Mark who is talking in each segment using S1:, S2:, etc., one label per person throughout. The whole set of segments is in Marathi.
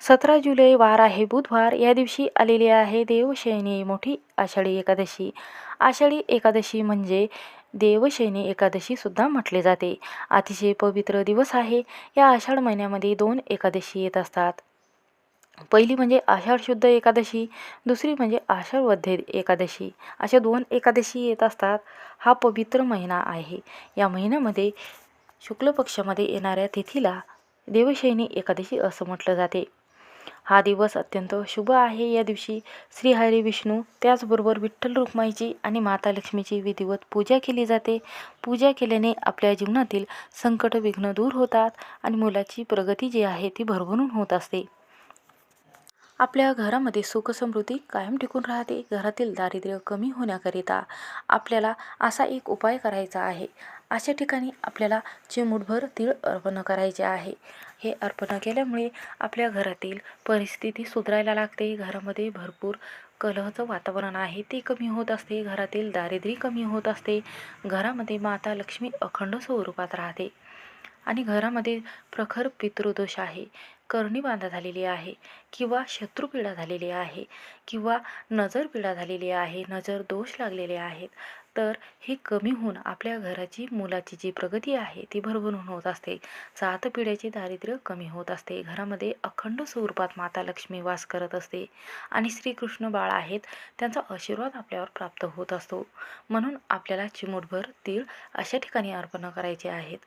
S1: सतरा जुलै वार आहे. बुधवार या दिवशी आलेली आहे देवशयनी मोठी आषाढी एकादशी. आषाढी एकादशी म्हणजे देवशयनी एकादशीसुद्धा म्हटले जाते. अतिशय पवित्र दिवस आहे. या आषाढ महिन्यामध्ये दोन एकादशी येत असतात. पहिली म्हणजे आषाढ शुद्ध एकादशी दुसरी म्हणजे आषाढ एकादशी. अशा दोन एकादशी येत असतात. हा पवित्र महिना आहे. या महिन्यामध्ये शुक्ल पक्षामध्ये येणाऱ्या तिथीला देवशयनी एकादशी असं म्हटलं जाते. हा दिवस अत्यंत शुभ आहे. या दिवशी श्रीहरी विष्णू त्याचबरोबर विठ्ठल रुक्माईची आणि माता लक्ष्मीची विधिवत पूजा केली जाते. पूजा केल्याने आपल्या जीवनातील संकट विघ्न दूर होतात आणि मुलाची प्रगती जी आहे ती भरभरून होत असते. आपल्या घरामध्ये सुखसमृद्धी कायम टिकून राहते. घरातील दारिद्र्य कमी होण्याकरिता आपल्याला असा एक उपाय करायचा आहे. अशा ठिकाणी आपल्याला चिमूटभर तीळ अर्पण करायचे आहे. हे अर्पण केल्यामुळे आपल्या घरातील परिस्थिती सुधारायला लागते. घरामध्ये भरपूर कलहचं वातावरण आहे. ते कमी होत असते. घरातील दारिद्र्य कमी होत असते. घरामध्ये माता लक्ष्मी अखंड स्वरूपात राहते. आणि घरामध्ये प्रखर पितृदोष आहे. करणी बांधा झालेली आहे किंवा शत्रुपीडा झालेली आहे किंवा नजरपीडा झालेली आहे. नजर दोष लागलेले आहेत. तर हे कमी होऊन आपल्या घराची मुलाची जी प्रगती आहे ती भरभरून होत असते. सात पिढ्याचे दारिद्र्य कमी होत असते. घरामध्ये अखंड स्वरूपात माता लक्ष्मी वास करत असते आणि श्रीकृष्ण बाळ आहेत त्यांचा आशीर्वाद आपल्यावर प्राप्त होत असतो. म्हणून आपल्याला चिमूटभर तीळ अशा ठिकाणी अर्पण करायचे आहेत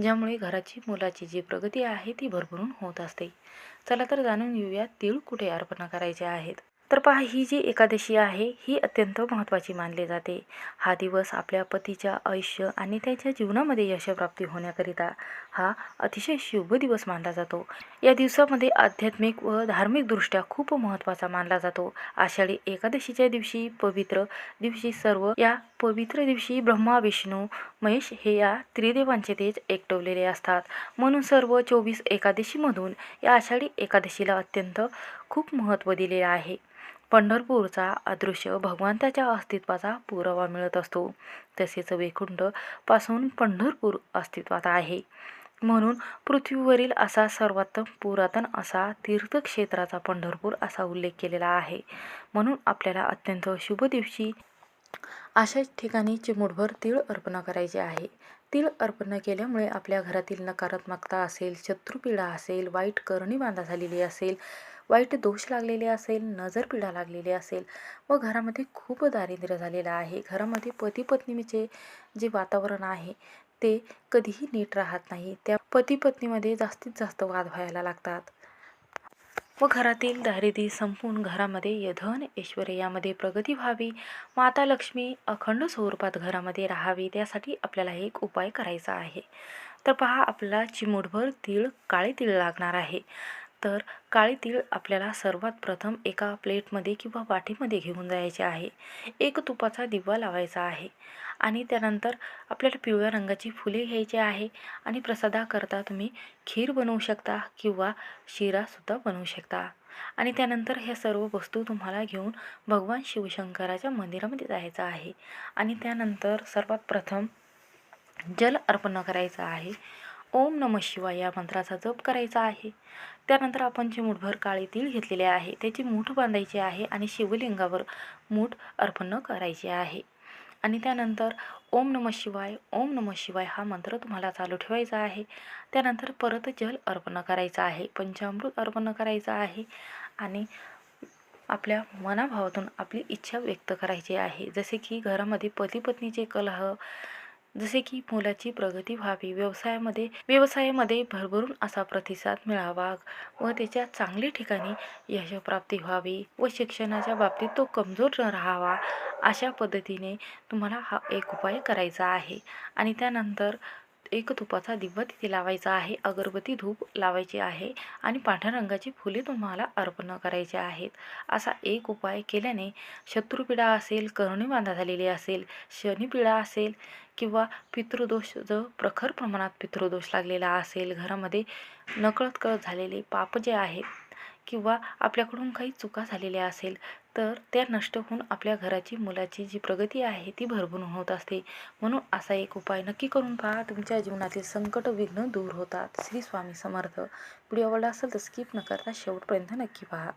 S1: ज्यामुळे घराची मुलाची जी प्रगती आहे ती भरभरून होत असते. चला तर जाणून घेऊया तीळ कुठे अर्पण करायचे आहेत. तर पहा ही जी एकादशी आहे ही अत्यंत महत्त्वाची मानली जाते. हा दिवस आपल्या पतीच्या आयुष्य आणि त्याच्या जीवनामध्ये यशप्राप्ती होण्याकरिता हा अतिशय शुभ दिवस मानला जातो. या दिवसामध्ये आध्यात्मिक व धार्मिकदृष्ट्या खूप महत्त्वाचा मानला जातो. आषाढी एकादशीच्या दिवशी पवित्र दिवशी सर्व या पवित्र दिवशी ब्रह्मा विष्णू महेश हे या त्रिदेवांचे तेज एकटवलेले असतात. म्हणून सर्व चोवीस एकादशीमधून या आषाढी एकादशीला अत्यंत खूप महत्त्व दिलेले आहे. पंढरपूरचा अदृश्य भगवंताच्या अस्तित्वाचा पुरावा मिळत असतो. तसेच वैकुंठपासून पंढरपूर अस्तित्वात आहे. म्हणून पृथ्वीवरील असा सर्वोत्तम पुरातन असा तीर्थक्षेत्राचा पंढरपूर असा उल्लेख केलेला आहे. म्हणून आपल्याला अत्यंत शुभ दिवशी अशाच ठिकाणी चिमूटभर तीळ अर्पण करायचे आहे. तीळ अर्पण केल्यामुळे आपल्या घरातील नकारात्मकता असेल शत्रुपीडा असेल वाईट करणी बांधा झालेली असेल वाईट दोष लागलेले असेल नजर लागलेली असेल. व घरामध्ये खूप दारिद्र्य झालेलं आहे. घरामध्ये पती पत्नीचे जे वातावरण आहे ते कधीही नीट राहत नाही. त्या पती पत्नीमध्ये जास्तीत जास्त वाद व्हायला लागतात. व घरातील दारिद्र्य संपून घरामध्ये धन ऐश्वर यामध्ये प्रगती व्हावी माता लक्ष्मी अखंड स्वरूपात घरामध्ये राहावी त्यासाठी आपल्याला एक उपाय करायचा आहे. तर पहा आपला चिमूटभर तीळ काळे तीळ लागणार आहे. तर काळे तीळ आपल्याला सर्वात प्रथम एका प्लेटमध्ये किंवा वाटीमध्ये घेऊन जायचे आहे. एक तुपाचा दिवा लावायचा आहे आणि त्यानंतर आपल्याला पिवळ्या रंगाची फुले घ्यायची आहे आणि प्रसादाकरता तुम्ही खीर बनवू शकता किंवा शिरासुद्धा बनवू शकता. आणि त्यानंतर ह्या सर्व वस्तू तुम्हाला घेऊन भगवान शिवशंकराच्या मंदिरामध्ये जायचं आहे. आणि त्यानंतर सर्वात प्रथम जल अर्पण करायचं आहे. ओम नम शिवाय या मंत्राचा जप करायचा आहे. त्यानंतर आपण जे मुठभर काळे तीळ घेतलेले आहे त्याची मूठ बांधायची आहे आणि शिवलिंगावर मूठ अर्पण करायचे आहे. आणि त्यानंतर ओम नम शिवाय ओम नम शिवाय हा मंत्र तुम्हाला चालू ठेवायचा आहे. त्यानंतर परत जल अर्पण करायचं आहे पंचामृत अर्पण करायचं आहे आणि आपल्या मनाभावातून आपली इच्छा व्यक्त करायची आहे. जसे की घरामध्ये पती पत्नीचे कलह जसे की मुलाची प्रगती व्हावी व्यवसायामध्ये व्यवसायामध्ये भरभरून असा प्रतिसाद मिळावा व त्याच्या चांगल्या ठिकाणी यशप्राप्ती व्हावी व शिक्षणाच्या बाबतीत तो कमजोर न राहावा अशा पद्धतीने तुम्हाला हा एक उपाय करायचा आहे. आणि त्यानंतर एक धुपाचा दिवा तिथे लावायचा आहे. अगरबत्ती धूप लावायची आहे आणि पांढऱ्या रंगाची फुले तुम्हाला अर्पण करायचे आहेत. असा एक उपाय केल्याने शत्रुपीडा असेल करणी बांधा झालेली असेल शनिपीडा असेल किंवा पितृदोष जो प्रखर प्रमाणात पितृदोष लागलेला असेल घरामध्ये नकळत कळत झालेले पाप जे आहेत किंवा आपल्याकडून काही चुका झालेल्या असेल तर त्या नष्ट होऊन आपल्या घराची मुलाची जी प्रगती आहे ती भरभरून होत असते. म्हणून असा एक उपाय नक्की करून पहा. तुमच्या जीवनातील संकट विघ्न दूर होतात. श्री स्वामी समर्थ. व्हिडिओ आवडला असेल तर स्किप न करता शेवटपर्यंत नक्की पहा.